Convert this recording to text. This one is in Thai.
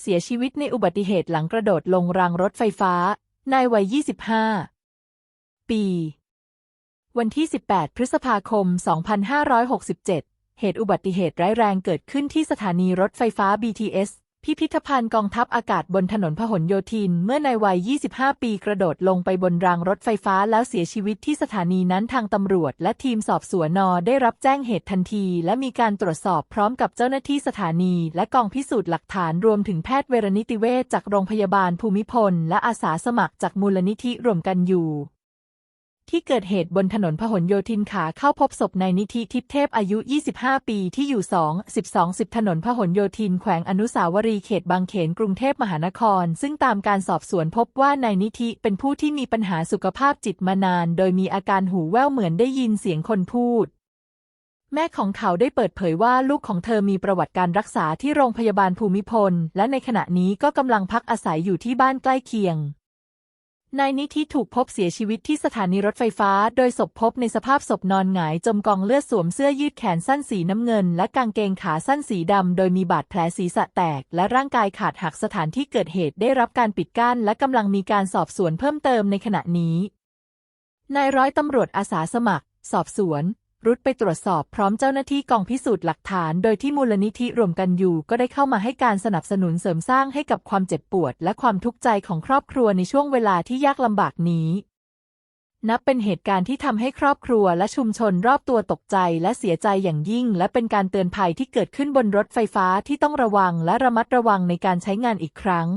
เสียชีวิตในอุบัติเหตุหลังกระโดดลงรางรถไฟฟ้า นายวัย 25 ปี วันที่ 18 พฤษภาคม 2567 เหตุอุบัติเหตุร้ายแรงเกิดขึ้นที่สถานีรถไฟฟ้า BTS พิพิธภัณฑ์กองทัพอากาศบนถนนพหลโยธิน เมื่อในวัย 25 ปีกระโดดลงไปบนรางรถไฟฟ้าแล้วเสียชีวิตที่สถานีนั้นทางตำรวจ และทีมสอบสวนนได้รับแจ้งเหตุทันที และมีการตรวจสอบพร้อมกับเจ้าหน้าที่สถานี และกองพิสูจน์หลักฐานรวมถึงแพทย์เวรนิติเวชจากโรงพยาบาลภูมิพล และอาสาสมัครจากมูลนิธิรวมกันอยู่ ที่เกิดเหตุบนถนนพหลโยธินขาเข้าพบศพนายนิธิทิพเทพอายุ 25 ปีที่อยู่ 2 12 10 ถนนพหลโยธินแขวงอนุสาวรีย์เขตบางเขนกรุงเทพมหานคร ซึ่งตามการสอบสวนพบว่านายนิธิเป็นผู้ที่มีปัญหาสุขภาพจิตมานาน โดยมีอาการหูแว่วเหมือนได้ยินเสียงคนพูด แม่ของเขาได้เปิดเผยว่าลูกของเธอมีประวัติการรักษาที่โรงพยาบาลภูมิพล และในขณะนี้ก็กำลังพักอาศัยอยู่ที่บ้านใกล้เคียง นายนิธิถูกพบเสียชีวิตที่สถานีรถไฟฟ้า โดยศพพบในสภาพศพนอนหงายจมกองเลือดสวมเสื้อยืดแขนสั้นสีน้ำเงิน และกางเกงขาสั้นสีดำ โดยมีบาดแผลศีรษะแตก และร่างกายขาดหักสถานที่เกิดเหตุได้รับการปิดกั้น และกำลังมีการสอบสวนเพิ่มเติมในขณะนี้ นายร้อยตำรวจอาสาสมัคร สอบสวน รุดไปตรวจสอบพร้อมเจ้าหน้าที่กองพิสูจน์หลักฐาน โดยที่มูลนิธิรวมกันอยู่ ก็ได้เข้ามาให้การสนับสนุนเสริมสร้างให้กับความเจ็บปวด และความทุกข์ใจของครอบครัวในช่วงเวลาที่ยากลำบากนี้ นับเป็นเหตุการณ์ที่ทำให้ครอบครัวและชุมชนรอบตัวตกใจและเสียใจอย่างยิ่ง และเป็นการเตือนภัยที่เกิดขึ้นบนรถไฟฟ้าที่ต้องระวังและระมัดระวังในการใช้งานอีกครั้ง